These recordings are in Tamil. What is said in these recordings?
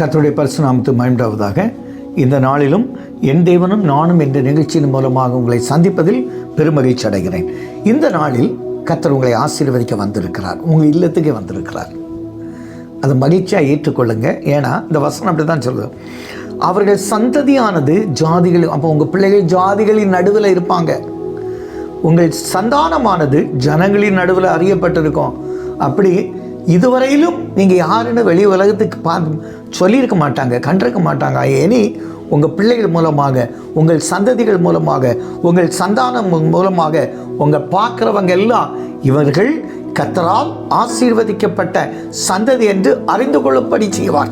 கர்த்தருடைய பரிசுநாமத்து மயண்டாவதாக இந்த நாளிலும் என் தேவனும் நானும் என்ற நிகழ்ச்சியின் மூலமாக உங்களை சந்திப்பதில் பெருமகிழ்ச்சி அடைகிறேன். இந்த நாளில் கர்த்தர் உங்களை ஆசீர்வதிக்க வந்திருக்கிறார். உங்கள் இல்லத்துக்கே வந்திருக்கிறார். அது மகிழ்ச்சியாக ஏற்றுக்கொள்ளுங்க. ஏன்னா இந்த வசனம் அப்படி தான் சொல்லுது. அவர்கள் சந்ததியானது ஜாதிகள் அப்போ உங்கள் பிள்ளைகள் ஜாதிகளின் நடுவில் இருப்பாங்க. உங்கள் சந்தானமானது ஜனங்களின் நடுவில் அறியப்பட்டிருக்கும். அப்படி இதுவரையிலும் நீங்கள் யாருன்னு வெளி உலகத்துக்கு பா சொல்லியிருக்க மாட்டாங்க கண்டிருக்க மாட்டாங்க. இனி உங்கள் பிள்ளைகள் மூலமாக உங்கள் சந்ததிகள் மூலமாக உங்கள் சந்தானம் மூலமாக உங்கள் பார்க்குறவங்க எல்லாம் இவர்கள் கத்தரால் ஆசீர்வதிக்கப்பட்ட சந்ததி என்று அறிந்து கொள்ளும்படி செய்வார்.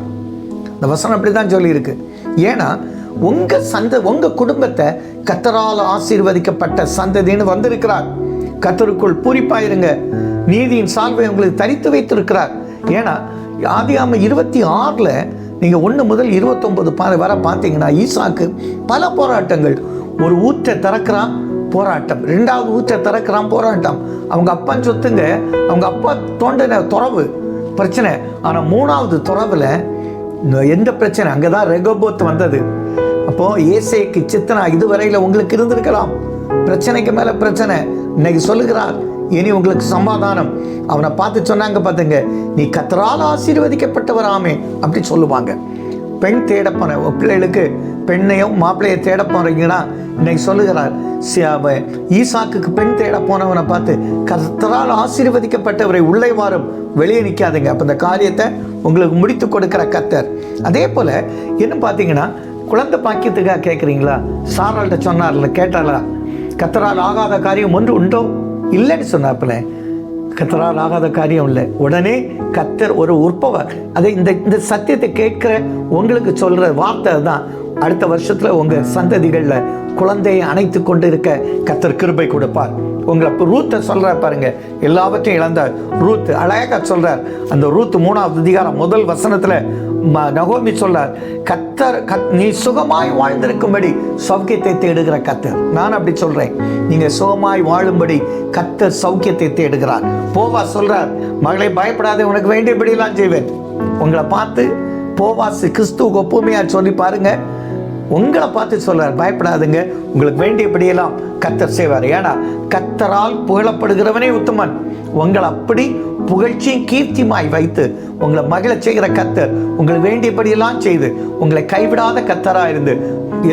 இந்த வசனம் அப்படி தான் சொல்லியிருக்கு. ஏன்னா உங்கள் சந்த உங்கள் குடும்பத்தை கத்தரால் ஆசீர்வதிக்கப்பட்ட சந்ததின்னு வந்திருக்கிறார். கத்தருக்குள் பூரிப்பாயிருங்க. நீதியின் சால்வை உங்களுக்கு தரித்து வைத்திருக்கிறார். ஏன்னா ஆதியாம இருபத்தி ஆறில் நீங்கள் ஒன்று முதல் இருபத்தொம்பது பா வர பார்த்தீங்கன்னா ஈசாக்கு பல போராட்டங்கள். ஒரு ஊற்றை திறக்கிறான் போராட்டம். ரெண்டாவது ஊற்றை திறக்கிறான் போராட்டம். அவங்க அப்பன் சொத்துங்க அவங்க அப்பா தோண்டின துறவு பிரச்சனை. ஆனால் மூணாவது துறவில் எந்த பிரச்சனை? அங்கே தான் ரெகோபோத் வந்தது. அப்போது ஏசேக்கு சித்தனா இதுவரையில் உங்களுக்கு இருந்திருக்கலாம். பிரச்சனைக்கு மேலே பிரச்சனை. இன்னைக்கு சொல்லுகிறார் இனி உங்களுக்கு சமாதானம். அவனை பார்த்து சொன்னாங்க பார்த்துங்க நீ கத்தரால் ஆசீர்வதிக்கப்பட்டவராமே அப்படி சொல்லுவாங்க. பெண் தேட போன பிள்ளைகளுக்கு பெண்ணையும் மாப்பிள்ளையை தேட போறீங்கன்னா இன்னைக்கு சொல்லுகிறார் சி- ஈசாக்குக்கு பெண் தேட போனவனை பார்த்து கத்தரால் ஆசீர்வதிக்கப்பட்டவரை உள்ளே வாரும் வெளியே நிற்காதுங்க அப்போ இந்த காரியத்தை உங்களுக்கு முடித்து கொடுக்குற கத்தர் அதே போல் என்ன பார்த்தீங்கன்னா குழந்தை பாக்கியத்துக்காக கேட்குறீங்களா சாராள்கிட்ட சொன்னார்ல கேட்டாரா கத்தரால் ஆகாத காரியம் ஒன்று உண்டோ? இல்லைன்னு சொன்னாப்புல கத்தரால் ஆகாத காரியம் இல்லை. உடனே கத்தர் ஒரு உற்பவர். அதை இந்த இந்த சத்தியத்தை கேட்கிற உங்களுக்கு சொல்கிற வார்த்தை தான் அடுத்த வருஷத்தில் உங்கள் சந்ததிகளில் குழந்தையை அணைத்து கொண்டு இருக்க கத்தர் கிருபை கொடுப்பார். உங்களை இப்போ ரூத்தை சொல்கிற பாருங்க. எல்லாவற்றையும் இழந்த ரூத் அழகாக சொல்கிறார் அந்த ரூத் மூணாவது அதிகாரம் முதல் வசனத்தில் ம- நகோமி சொல்றார் கத்தர் கத் நீ சுகமாய் வாழ்ந்திருக்கும்படி சௌக்கியத்தை தேடுகிற கத்தர். நான் அப்படி சொல்றேன். நீங்க சுகமாய் வாழும்படி கத்தர் சௌக்கியத்தை தேடுகிறார். போவா சொல்றார் மகளை பயப்படாதே உனக்கு வேண்டியபடியெல்லாம் செய்வேன். உங்களை பார்த்து போவாசு கிறிஸ்துவுக்கு ஒப்புமையா சொல்லி பாருங்க. உங்களை பார்த்து சொல்கிறார் பயப்படாதுங்க. உங்களுக்கு வேண்டியபடியெல்லாம் கத்தர் செய்வார். ஏன்னா கத்தரால் புகழப்படுகிறவனே உத்தமன். உங்களை அப்படி புகழ்ச்சியும் கீர்த்தியுமாய் வைத்து உங்களை மகிழ செய்கிற கத்தர் உங்களுக்கு வேண்டியபடியெல்லாம் செய்து உங்களை கைவிடாத கத்தராக இருந்து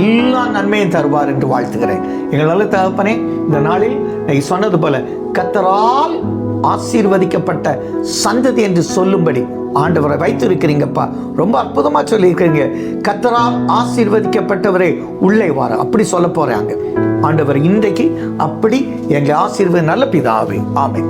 எல்லா நன்மையும் தருவார் என்று வாழ்த்துகிறேன். எங்கள் நல்ல தகப்பனே இந்த நாளில் நீ சொன்னது போல கத்தரால் ஆசீர்வதிக்கப்பட்ட சந்ததி என்று சொல்லும்படி ஆண்டவரை வைத்திருக்கிறீங்கப்பா. ரொம்ப அற்புதமா சொல்லியிருக்கிறீங்க. கத்தரால் ஆசீர்வதிக்கப்பட்டவரே உள்ளே வார. அப்படி சொல்ல போறாங்க. ஆண்டவர் இன்றைக்கு அப்படி எங்களை ஆசீர்வதி நல்ல பிதாவே. ஆமை